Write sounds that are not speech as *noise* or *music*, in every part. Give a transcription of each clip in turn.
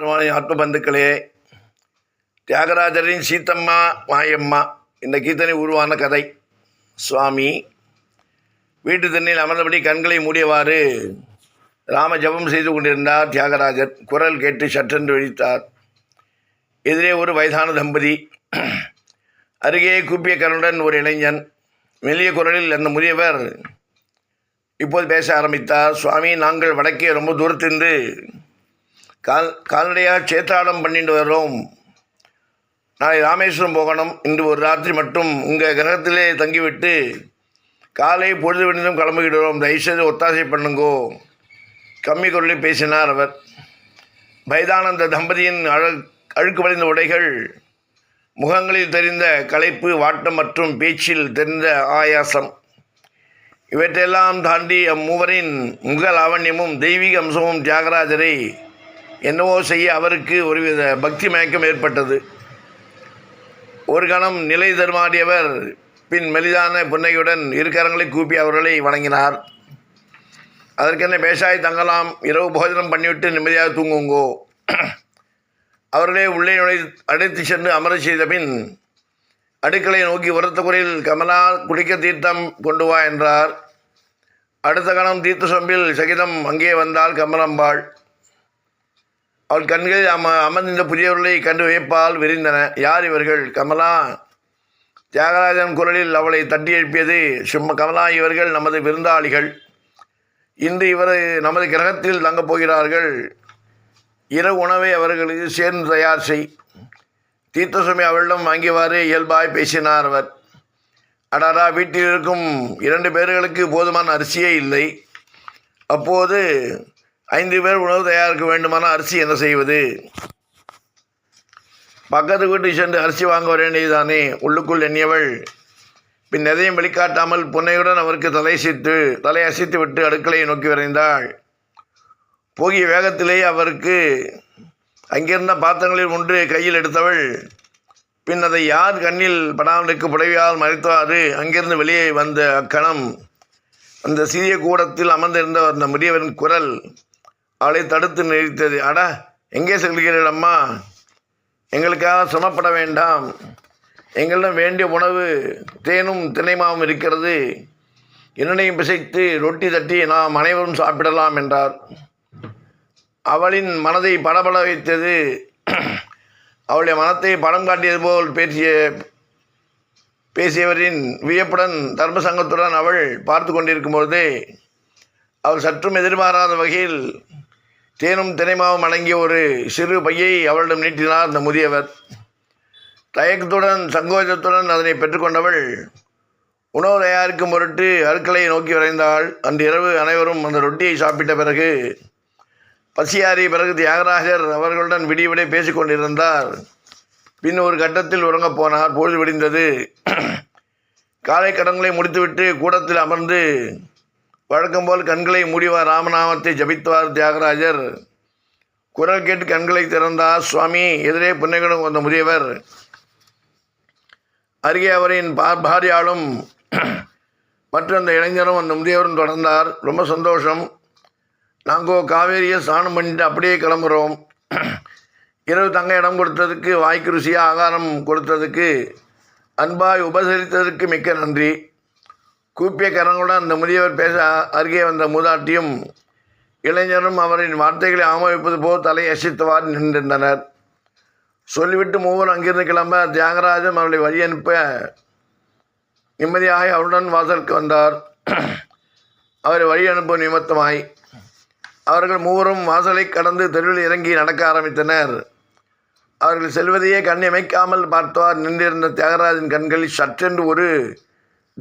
பெருமானை ஆத்ம பந்துக்களே தியாகராஜரின் சீத்தம்மா மாயம்மா இந்த கீர்த்தனை உருவான கதை. சுவாமி வீட்டு தண்ணில் அமர்ந்தபடி கண்களை மூடியவாறு ராம ஜபம் செய்து கொண்டிருந்தார் தியாகராஜர். குரல் கேட்டு சற்றென்று விழித்தார். எதிரே ஒரு வயதான தம்பதி. அருகே கூப்பிய கருடன் ஒரு இளைஞன். மெல்லிய குரலில் அந்த முதியவர் இப்போது பேச ஆரம்பித்தார். சுவாமி நாங்கள் வடக்கே ரொம்ப தூரத்திலிருந்து கால் கால்நடையாக சேத்தாடம் பண்ணிட்டு வர்றோம். நாளை ராமேஸ்வரம் போகணும். இன்று ஒரு ராத்திரி மட்டும் உங்கள் கிரகத்திலே தங்கிவிட்டு காலை பொழுது விழுந்தும் கிளம்பிக்கிடுறோம் தயவுசெய்து ஒத்தாசை பண்ணுங்கோ. கம்மி குரலில் பேசினார் அவர். பைதானந்த தம்பதியின் அழ அழுக்கு வளைந்த உடைகள் முகங்களில் தெரிந்த களைப்பு வாட்டம் மற்றும் பேச்சில் தெரிந்த ஆயாசம். இவற்றையெல்லாம் தாண்டி அம்மூவரின் முக லாவண்யமும் தெய்வீக அம்சமும் தியாகராஜரை என்னவோ செய்ய அவருக்கு ஒருவித பக்தி மயக்கம் ஏற்பட்டது. ஒரு கணம் நிலை தருமாடியவர் பின் மெலிதான புன்னையுடன் இருக்கரங்களை கூப்பி அவர்களை வணங்கினார். அதற்கென்ன பேஷாய் தங்கலாம் இரவு போஜனம் பண்ணிவிட்டு நிம்மதியாக தூங்குங்கோ. அவர்களே உள்ளே நுழை அடைத்து சென்று அமர செய்த பின் அடுக்களை நோக்கி உரத்த குறையில் கமலா குடிக்க தீர்த்தம் கொண்டு வா என்றார். அடுத்த கணம் தீர்த்த சொம்பில் சகிதம் அங்கே வந்தால் கமலம்பாள். அவள் கண்கள் அம அமர்ந்திருந்த புதியவர்களை கண்டு வியப்பால் விரிந்தன. யார் இவர்கள்? கமலா. தியாகராஜன் குரலில் அவளை தட்டி எழுப்பியது சும்மா கமலா இவர்கள் நமது விருந்தாளிகள். இன்று இவர் நமது கிரகத்தில் தங்கப் போகிறார்கள். இரவு உணவை அவர்களுக்கு சேர்ந்து தயார் செய். தீர்த்தசுமி அவளிடம் வாங்கியவாறு இயல்பாய் பேசினார் அவர். அடாரா வீட்டில் இருக்கும் இரண்டு பேர்களுக்கு போதுமான அரிசியே இல்லை. அப்போது ஐந்து பேர் உணவு தயாரிக்க வேண்டுமான அரிசி என்ன செய்வது? பக்கத்து வீட்டுக்கு சென்று அரிசி வாங்க வேண்டியதுதானே? உள்ளுக்குள் எண்ணியவள். பின் எதையும் வெளிக்காட்டாமல் புன்னையுடன் அவருக்கு தலை சித்து தலை அசைத்து விட்டு அடுக்கலையை நோக்கி விரைந்தாள். போகிய வேகத்திலேயே அவருக்கு அங்கிருந்த பாத்திரங்களில் ஒன்று கையில் எடுத்தவள். பின் அதை யார் கண்ணில் படாமலுக்கு புடவையால் மறைத்தவாறு அங்கிருந்து வெளியே வந்த அக்கணம். அந்த சிறிய கூடத்தில் அமர்ந்திருந்த அந்த முதியவரின் குரல். அவளை தடுத்து நிறுத்தது அடா எங்கே செல்கிறீர்கள் அம்மா எங்களுக்காக சுமப்பட வேண்டாம். எங்களிடம் வேண்டிய உணவு தேனும் திணைமாவும் இருக்கிறது. என்னனையும் பிசைத்து ரொட்டி தட்டி நாம் அனைவரும் சாப்பிடலாம் என்றார். அவளின் மனதை படபட வைத்தது அவளுடைய மனத்தை படம் காட்டியது போல் பேசிய பேசியவரின் வியப்புடன் தர்ம சங்கத்துடன் அவள் பார்த்து கொண்டிருக்கும் பொழுதே அவள் சற்றும் எதிர்பாராத வகையில் தேனும் தினைமாவும் அடங்கிய ஒரு சிறு பையை அவளிடம் நீட்டினார் அந்த முதியவர். தயக்கத்துடன் சங்கோஜத்துடன் அதனை பெற்றுக்கொண்டவள் உணவு தயாரிக்கும் பொருட்டு அருக்களை நோக்கி விரைந்தாள். அன்று இரவு அனைவரும் அந்த ரொட்டியை சாப்பிட்ட பிறகு பசியாறிய பிறகு தியாகராஜர் அவர்களுடன் விடிய விடிய பேசிக் கொண்டிருந்தார். பின் ஒரு கட்டத்தில் உறங்கப் போனார். பொழுது விடிந்தது. காலை கடன்களை முடித்துவிட்டு கூடத்தில் அமர்ந்து வழக்கம் போல் கண்களை மூடிவார் ராமநாமத்தை ஜபித்துவார் தியாகராஜர். குரல் கேட்டு கண்களை திறந்தார் சுவாமி. எதிரே புன்னைகளும் வந்த முதியவர். அருகே அவரின் பா பாரியாலும் *clears throat* மற்ற அந்த இளைஞரும் அந்த முதியவரும் தொடர்ந்தார். ரொம்ப சந்தோஷம். நாங்கள் காவேரியை ஸ்நானம் பண்ணிட்டு அப்படியே கிளம்புறோம். *clears throat* இரவு தங்க இடம் கொடுத்ததுக்கு வாய்க்கு ருசியாக ஆகாரம் கொடுத்ததுக்கு அன்பாய் உபசரித்ததற்கு மிக்க நன்றி. கூப்பிய கரங்களுடன் அந்த முதியவர் பேச அருகே வந்த மூதாட்டியும் இளைஞரும் அவரின் வார்த்தைகளை ஆமோதிப்பது போல் தலை அசைத்தவாறு நின்றிருந்தனர். சொல்லிவிட்டு மூவரும் அங்கிருந்து கிளம்ப தியாகராஜன் அவர்களை வழி அனுப்ப நிம்மதியாக அவருடன் வாசலுக்கு வந்தார். அவரை வழி அனுப்பும் நிமித்தமாய் அவர்கள் மூவரும் வாசலை கடந்து தெருவில் இறங்கி நடக்க ஆரம்பித்தனர். அவர்கள் செல்வதையே கண் இமைக்காமல் பார்த்தவார் நின்றிருந்த தியாகராஜன் கண்களில் சற்றென்று ஒரு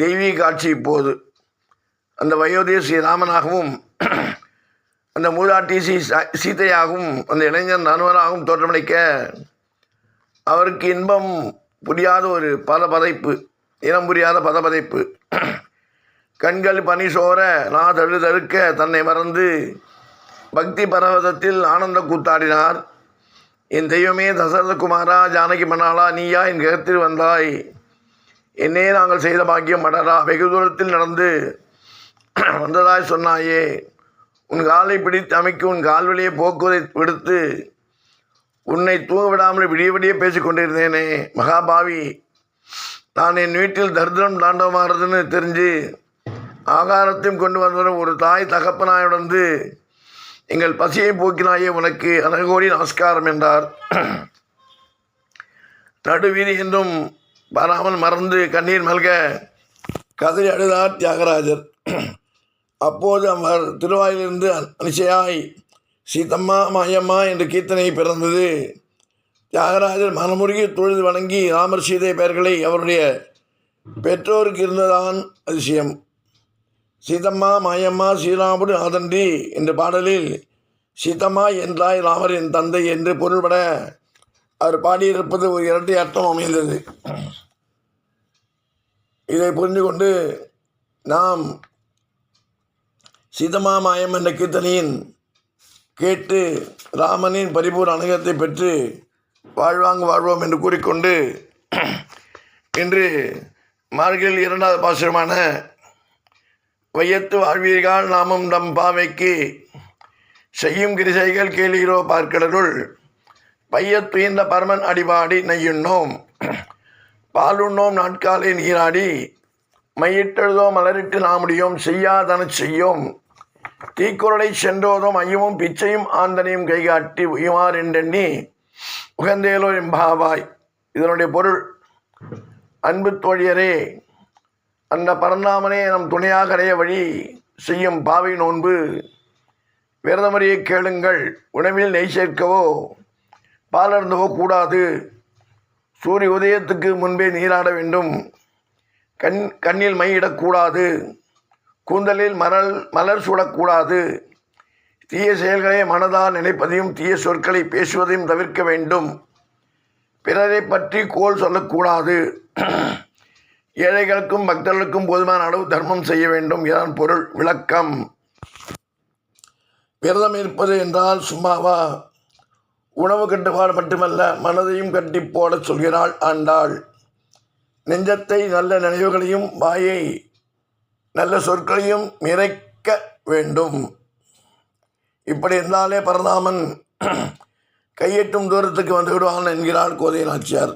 தெய்வீக காட்சி இப்போது. அந்த வயோதிய ஸ்ரீராமனாகவும் அந்த மூதாட்டி ஸ்ரீ சீதையாகவும் அந்த இளைஞன் நண்பனாகவும் தோற்றமளிக்க அவருக்கு இன்பம் புரியாத ஒரு பதபதைப்பு இனம் புரியாத பதபதைப்பு. கண்கள் பனி சோர நான் தழுதழுக்க தன்னை மறந்து பக்தி பரவதத்தில் ஆனந்த கூத்தாடினார். என் தெய்வமே தசரதகுமாரா ஜானகி மணாலா நீயா என் கிரகத்தில் வந்தாய். என்னே நாங்கள் செய்த பாக்கியம் மடரா வெகு தூரத்தில் நடந்து வந்ததாய் சொன்னாயே உன் காலை பிடித்து அமைக்க உன் கால்வழியை போக்குவதை விடுத்து உன்னை தூங்க விடாமல் விடிய விடிய பேசிக் கொண்டிருந்தேனே மகாபாவி. நான் என் வீட்டில் தரித்திரம் தாண்டவமாகிறதுன்னு தெரிஞ்சு ஆகாரத்தையும் கொண்டு வந்தவரும் ஒரு தாய் தகப்பனாயுடன் வந்து எங்கள் பசியை போக்கினாயே உனக்கு அனகோடி நமஸ்காரம் என்றார். நடுவீதி என்றும் வராமல் மறந்து கண்ணீர் மல்க கதறி அழுதார் தியாகராஜர். அப்போது அவர் திருவாயிலிருந்து அனிச்சையாய் சீதம்மா மாயம்மா என்ற கீர்த்தனை பிறந்தது. தியாகராஜர் மனமுருகி தொழுது வணங்கி ராமர் சீதை பெயர்களை அவருடைய பெற்றோருக்கு இருந்ததான் அதிசயம். சீதம்மா மாயம்மா ஸ்ரீராமுடு ஆதன்றி என்ற பாடலில் சீதம்மா என்றாய் ராமர் என் தந்தை என்று பொருள்பட அவர் பாடியிருப்பது ஒரு இரட்டை அர்த்தம் அமைந்தது. இதை புரிந்து கொண்டு நாம் சீதமா மாயம் என்ற கீர்த்தனையின் கேட்டு ராமனின் பரிபூர்ண அனுகத்தை பெற்று வாழ்வாங்க வாழ்வோம் என்று கூறிக்கொண்டு இன்று மார்கில் இரண்டாவது பாசுரமான வையத்து வாழ்வீர்கள் நாமும் நம் பாவைக்கு செய்யும் கிரிசைகள் கேளுகிறோ பார்க்கடலுள் பையத்துயின்ற பரமன் அடிபாடி நெய்யுண்ணோம். பாலுண்ணோம் நாட்காலை நீராடி மையிட்டெழுதோ மலரிட்டு நாமுடியோம் செய்யாதன செய்யோம். தீக்குறளை சென்றோதும் ஐயமும் பிச்சையும் ஆந்தனையும் கைகாட்டி உயுமார் என்றெண்ணி உகந்தேலோ எம்பாவாய் இதனுடைய பொருள் அன்பு தோழியரே அந்த பரந்தாமனே நம் துணையாக அடைய வழி செய்யும் பாவை நோன்பு விரதமறியை கேளுங்கள் உணவில் நெய் சேர்க்கவோ பாலர்ந்தவோ கூடாது. சூரிய உதயத்துக்கு முன்பே நீராட வேண்டும். கண் கண்ணில் மையிடக்கூடாது கூந்தலில் மரல் மலர் சூடக்கூடாது. தீய செயல்களை மனதால் நினைப்பதையும் தீய சொற்களை பேசுவதையும் தவிர்க்க வேண்டும். பிறரை பற்றி கோல் சொல்லக்கூடாது. ஏழைகளுக்கும் பக்தர்களுக்கும் போதுமான அளவு தர்மம் செய்ய வேண்டும். இதன் பொருள் விளக்கம். விரதம் இருப்பது என்றால் சும்மாவா? உணவு கட்டுப்பாடு மட்டுமல்ல மனதையும் கட்டி போடச் சொல்கிறாள் ஆண்டாள். நெஞ்சத்தை நல்ல நினைவுகளையும் வாயை நல்ல சொற்களையும் நிறைக்க வேண்டும். இப்படி இருந்தாலே பரந்தாமன் கையெட்டும் தூரத்துக்கு வந்து விடுவான் என்கிறாள் கோதை நாச்சியார்.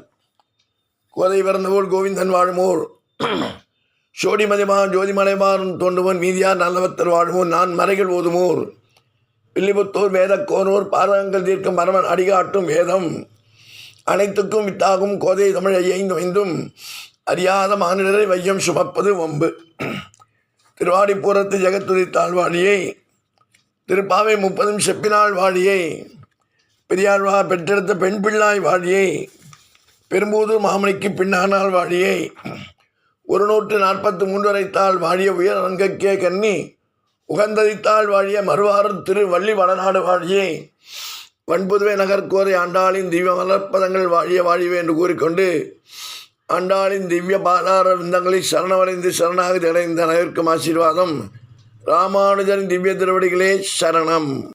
கோதை பிறந்தபோல் கோவிந்தன் வாழுமோர். சோடிமதிமான் ஜோதிமலைமாறும் தோண்டுவன் மீதியார் நல்லவத்தர் வாழுமோர். நான் மறைகள் ஓதுமோர். வில்லிபுத்தூர் வேதக்கோனூர் பாரகங்கள் தீர்க்கும் பரமன் அடிகாட்டும் வேதம். அனைத்துக்கும் வித்தாகும் கோதை தமிழ் ஐந்து ஐந்தும். அறியாத மாநிலரை வையம் சுமப்பது வம்பு. திருவாடிப்பூரத்து ஜெகத்துரித்தாள் வாழியை திருப்பாவை முப்பதும் செப்பினாள் வாழியை பெரியாழ்வா பெற்றெடுத்த பெண் பிள்ளாய் வாழியை பெரும்பூதூர் மாமணிக்கு பின்னானால் வாழியை ஒரு நூற்று நாற்பத்து மூன்று வரைத்தாள் வாழிய உயர் அங்கக்கே கன்னி உகந்ததித்தாள் வாழிய மறுவாரம் திரு வள்ளி வளநாடு வாழியே. வன்புதுவை நகர்கோரை ஆண்டாளின் திவ்ய மலர்ப்பதங்கள் வாழிய வாழிவே என்று கூறிக்கொண்டு ஆண்டாளின் திவ்ய பாலார விந்தங்களில் சரணமடைந்து சரணாகதி அடைந்த நகருக்கும் ஆசீர்வாதம் ராமானுஜரின் திவ்ய திருவடிகளே சரணம்.